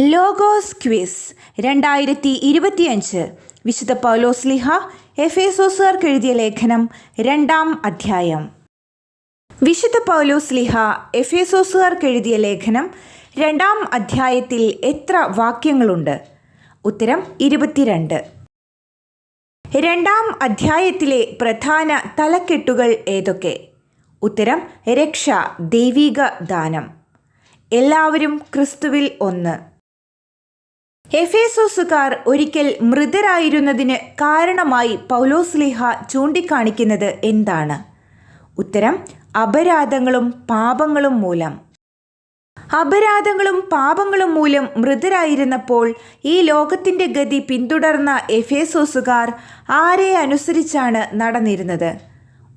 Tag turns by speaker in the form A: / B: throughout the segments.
A: Logos quiz രണ്ടായിരത്തി ഇരുപത്തിയഞ്ച് വിശുദ്ധ പൗലോസ്ലിഹ എഫേസോസുകാർക്ക് എഴുതിയ ലേഖനം രണ്ടാം അധ്യായം. വിശുദ്ധ പൗലോസ്ലിഹ എഫേസോസുകാർക്ക് എഴുതിയ ലേഖനം രണ്ടാം അധ്യായത്തിൽ എത്ര വാക്യങ്ങളുണ്ട്? ഉത്തരം ഇരുപത്തിരണ്ട്. രണ്ടാം അധ്യായത്തിലെ പ്രധാന തലക്കെട്ടുകൾ ഏതൊക്കെ? ഉത്തരം രക്ഷ ദൈവിക ദാനം. എല്ലാവരും ക്രിസ്തുവിൽ ഒന്ന്. എഫേസോസുകാർ ഒരിക്കൽ മൃതരായിരുന്നതിന് കാരണമായി പൗലോസ്ലിഹ ചൂണ്ടിക്കാണിക്കുന്നത് എന്താണ്? ഉത്തരം അപരാധങ്ങളും പാപങ്ങളും മൂലം. അപരാധങ്ങളും പാപങ്ങളും മൂലം മൃതരായിരുന്നപ്പോൾ ഈ ലോകത്തിന്റെ ഗതി പിന്തുടർന്ന എഫേസോസുകാർ ആരെ അനുസരിച്ചാണ് നടന്നിരുന്നത്?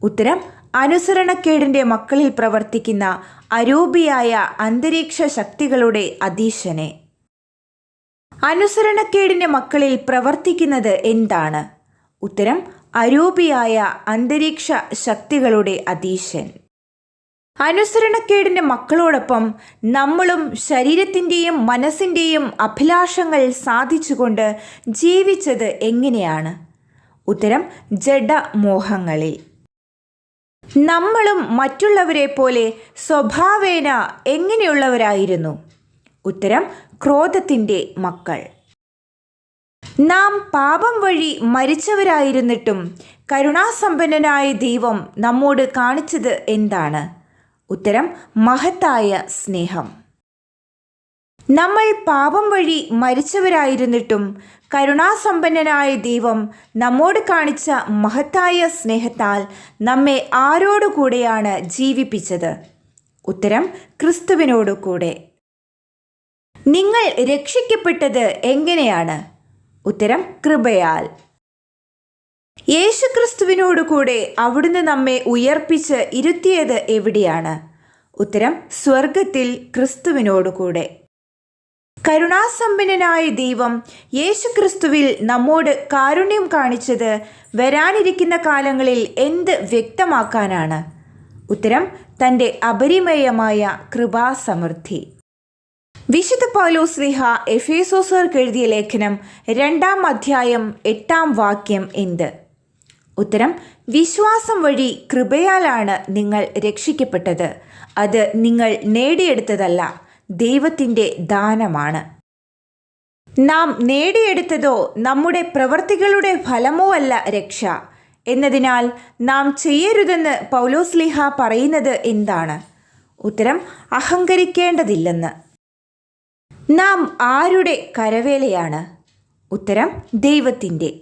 A: ഉത്തരം അനുസരണക്കേടിന്റെ മക്കളിൽ പ്രവർത്തിക്കുന്ന അരൂപിയായ അന്തരീക്ഷ ശക്തികളുടെ അധീശനെ. അനുസരണക്കേടിന്റെ മക്കളിൽ പ്രവർത്തിക്കുന്നത് എന്താണ്? ഉത്തരം അരൂപിയായ അന്തരീക്ഷ ശക്തികളുടെ അതീശൻ. അനുസരണക്കേടിന്റെ മക്കളോടൊപ്പം നമ്മളും ശരീരത്തിന്റെയും മനസ്സിന്റെയും അഭിലാഷങ്ങൾ സാധിച്ചുകൊണ്ട് ജീവിച്ചത് എങ്ങനെയാണ്? ഉത്തരം ജഡമോഹങ്ങളിൽ. നമ്മളും മറ്റുള്ളവരെ പോലെ സ്വഭാവേന എങ്ങനെയുള്ളവരായിരുന്നു? ഉത്തരം ക്രോധത്തിന്റെ മക്കൾ. നാം പാപം വഴി മരിച്ചവരായിരുന്നിട്ടും കരുണാസമ്പന്നനായ ദൈവം നമ്മോട് കാണിച്ചത് എന്താണ്? ഉത്തരം മഹത്തായ സ്നേഹം. നമ്മൾ പാപം വഴി മരിച്ചവരായിരുന്നിട്ടും കരുണാസമ്പന്നനായ ദൈവം നമ്മോട് കാണിച്ച മഹത്തായ സ്നേഹത്താൽ നമ്മെ ആരോടുകൂടെയാണ് ജീവിപ്പിച്ചത്? ഉത്തരം ക്രിസ്തുവിനോടു കൂടെ നിങ്ങൾ രക്ഷിക്കപ്പെട്ടത് എങ്ങനെയാണ്? ഉത്തരം കൃപയാൽ. യേശുക്രിസ്തുവിനോട് കൂടെ അവിടുന്ന് നമ്മെ ഉയർപ്പിച്ച് ഇരുത്തിയത് എവിടെയാണ്? ഉത്തരം സ്വർഗത്തിൽ ക്രിസ്തുവിനോടുകൂടെ കരുണാസമ്പന്നനായ ദൈവം യേശുക്രിസ്തുവിൽ നമ്മോട് കാരുണ്യം കാണിച്ചത് വരാനിരിക്കുന്ന കാലങ്ങളിൽ എന്ത് വ്യക്തമാക്കാനാണ്? ഉത്തരം തന്റെ അപരിമയമായ കൃപാസമൃദ്ധി. വിശുദ്ധ പൗലോസ്ലിഹ എഫേസോസർക്ക് എഴുതിയ ലേഖനം രണ്ടാം അധ്യായം എട്ടാം വാക്യം എന്ത്? ഉത്തരം വിശ്വാസം വഴി കൃപയാലാണ് നിങ്ങൾ രക്ഷിക്കപ്പെട്ടത്. അത് നിങ്ങൾ നേടിയെടുത്തതല്ല ദൈവത്തിന്റെ ദാനമാണ്. നാം നേടിയെടുത്തതോ നമ്മുടെ പ്രവർത്തികളുടെ ഫലമോ അല്ല രക്ഷ. എന്നതിനാൽ നാം ചെയ്യരുതെന്ന് പൗലോസ്ലിഹ പറയുന്നത് എന്താണ്? ഉത്തരം അഹങ്കരിക്കേണ്ടതില്ലെന്ന്. നാം ആരുടെ കരവേലയാണ്? ഉത്തരം ദൈവത്തിന്റെ.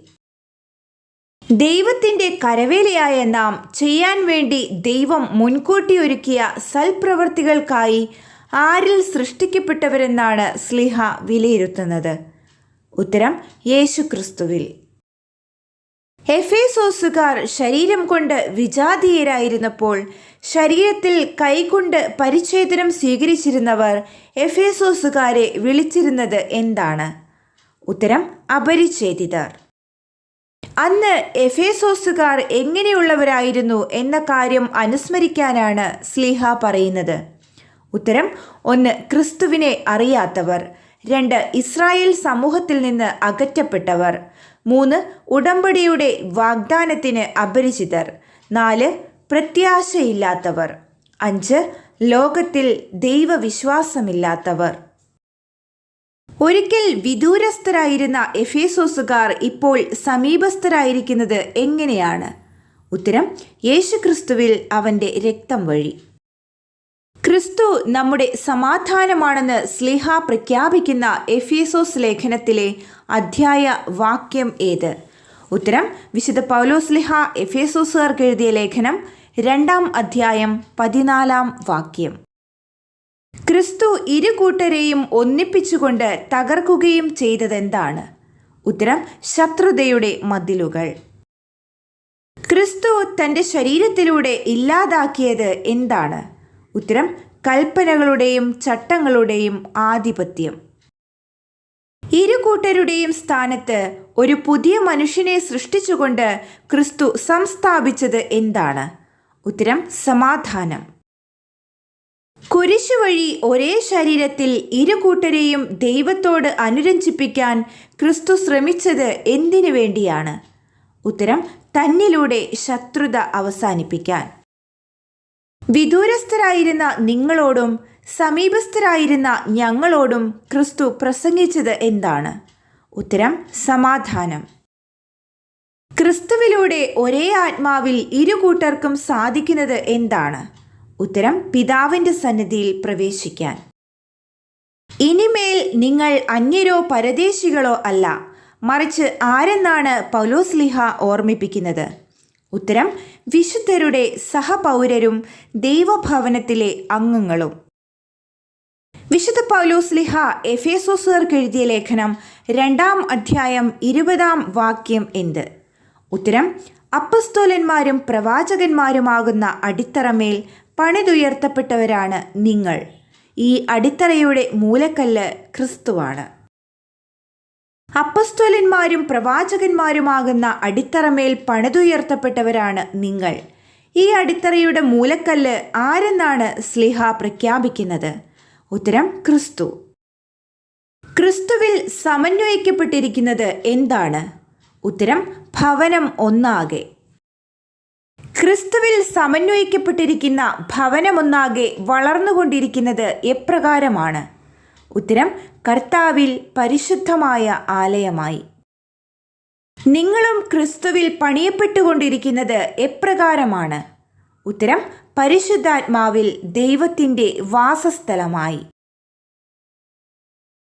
A: ദൈവത്തിന്റെ കരവേലയായ നാം ചെയ്യാൻ വേണ്ടി ദൈവം മുൻകൂട്ടി ഒരുക്കിയ സൽപ്രവർത്തികൾക്കായി ആരിൽ സൃഷ്ടിക്കപ്പെട്ടവരെന്നാണ് സ്ലിഹ വിലയിരുത്തുന്നത്. ഉത്തരം യേശു ക്രിസ്തുവിൽ എഫേസോസുകാർ ശരീരം കൊണ്ട് വിജാതീയരായിരുന്നപ്പോൾ ശരീരത്തിൽ കൈകൊണ്ട് പരിച്ഛേദനം സ്വീകരിച്ചിരുന്നവർ എഫേസോസുകാരെ വിളിച്ചിരുന്നത് എന്താണ്? ഉത്തരം അപരിച്ഛേദിതർ. അന്ന് എഫേസോസുകാർ എങ്ങനെയുള്ളവരായിരുന്നു എന്ന കാര്യം അനുസ്മരിക്കാനാണ് സ്ലീഹ പറയുന്നത്. ഉത്തരം ഒന്ന് ക്രിസ്തുവിനെ അറിയാത്തവർ. രണ്ട് ഇസ്രായേൽ സമൂഹത്തിൽ നിന്ന് അകറ്റപ്പെട്ടവർ. മൂന്ന് ഉടമ്പടിയുടെ വാഗ്ദാനത്തിന് അപരിചിതർ. നാല് പ്രത്യാശയില്ലാത്തവർ. അഞ്ച് ലോകത്തിൽ ദൈവവിശ്വാസമില്ലാത്തവർ. ഒരിക്കൽ വിദൂരസ്ഥരായിരുന്ന എഫേസോസുകാർ ഇപ്പോൾ സമീപസ്ഥരായിരിക്കുന്നത് എങ്ങനെയാണ്? ഉത്തരം യേശുക്രിസ്തുവിൽ അവന്റെ രക്തം വഴി. ക്രിസ്തു നമ്മുടെ സമാധാനമാണെന്ന് സ്ലിഹ പ്രഖ്യാപിക്കുന്ന എഫിയസോസ് ലേഖനത്തിലെ അധ്യായ വാക്യം ഏത്? ഉത്തരം വിശുദ്ധ പൗലോസ്ലിഹ എഫേസോസുകാർക്ക് എഴുതിയ ലേഖനം രണ്ടാം അധ്യായം പതിനാലാം വാക്യം. ക്രിസ്തു ഇരു കൂട്ടരെയും ഒന്നിപ്പിച്ചുകൊണ്ട് തകർക്കുകയും ചെയ്തതെന്താണ്? ഉത്തരം ശത്രുതയുടെ മതിലുകൾ. ക്രിസ്തു തന്റെ ശരീരത്തിലൂടെ ഇല്ലാതാക്കിയത് എന്താണ്? ഉത്തരം കൽപ്പനകളുടെയും ചട്ടങ്ങളുടെയും ആധിപത്യം. ഇരു കൂട്ടരുടെയും സ്ഥാനത്ത് ഒരു പുതിയ മനുഷ്യനെ സൃഷ്ടിച്ചുകൊണ്ട് ക്രിസ്തു സംസ്ഥാപിച്ചത് എന്താണ്? ഉത്തരം സമാധാനം. കുരിശു വഴി ഒരേ ശരീരത്തിൽ ഇരു കൂട്ടരെയും ദൈവത്തോട് അനുരഞ്ജിപ്പിക്കാൻ ക്രിസ്തു ശ്രമിച്ചത് എന്തിനു വേണ്ടിയാണ്? ഉത്തരം തന്നിലൂടെ ശത്രുത അവസാനിപ്പിക്കാൻ. വിദൂരസ്ഥരായിരുന്ന നിങ്ങളോടും സമീപസ്ഥരായിരുന്ന ഞങ്ങളോടും ക്രിസ്തു പ്രസംഗിച്ചത് എന്താണ്? ഉത്തരം സമാധാനം. ക്രിസ്തുവിലൂടെ ഒരേ ആത്മാവിൽ ഇരു കൂട്ടർക്കും സാധിക്കുന്നത് എന്താണ്? ഉത്തരം പിതാവിന്റെ സന്നിധിയിൽ പ്രവേശിക്കാൻ. ഇനിമേൽ നിങ്ങൾ അന്യരോ പരദേശികളോ അല്ല മറിച്ച് ആരെന്നാണ് പൗലോസ്ലിഹ ഓർമ്മിപ്പിക്കുന്നത്? ഉത്തരം വിശുദ്ധരുടെ സഹപൗരരും ദൈവഭവനത്തിലെ അംഗങ്ങളും. വിശുദ്ധ പൗലോസ്ലിഹ എഫേസോസുകാർക്ക് എഴുതിയ ലേഖനം രണ്ടാം അധ്യായം ഇരുപതാം വാക്യം എന്ത്? ഉത്തരം അപ്പസ്തോലന്മാരും പ്രവാചകന്മാരുമാകുന്ന അടിത്തറമേൽ പണിതുയർത്തപ്പെട്ടവരാണ് നിങ്ങൾ. ഈ അടിത്തറയുടെ മൂലക്കല്ല് ക്രിസ്തുവാണ്. അപ്പസ്തോലന്മാരും പ്രവാചകന്മാരുമാകുന്ന അടിത്തറമേൽ പണിതുയർത്തപ്പെട്ടവരാണ് നിങ്ങൾ. ഈ അടിത്തറയുടെ മൂലക്കല്ല് ആരെന്നാണ് സ്ലിഹ പ്രഖ്യാപിക്കുന്നത്? ഉത്തരം ക്രിസ്തു. ക്രിസ്തുവിൽ സമന്വയിക്കപ്പെട്ടിരിക്കുന്നത് എന്താണ്? ഉത്തരം ഭവനം ഒന്നാകെ. ക്രിസ്തുവിൽ സമന്വയിക്കപ്പെട്ടിരിക്കുന്ന ഭവനമൊന്നാകെ വളർന്നുകൊണ്ടിരിക്കുന്നത് എപ്രകാരമാണ്? ഉത്തരം കർത്താവിൽ പരിശുദ്ധമായ ആലയമായി. നിങ്ങളും ക്രിസ്തുവിൽ പണിയപ്പെട്ടുകൊണ്ടിരിക്കുന്നത് എപ്രകാരമാണ്? ഉത്തരം പരിശുദ്ധാത്മാവിൽ ദൈവത്തിന്റെ വാസസ്ഥലമായി.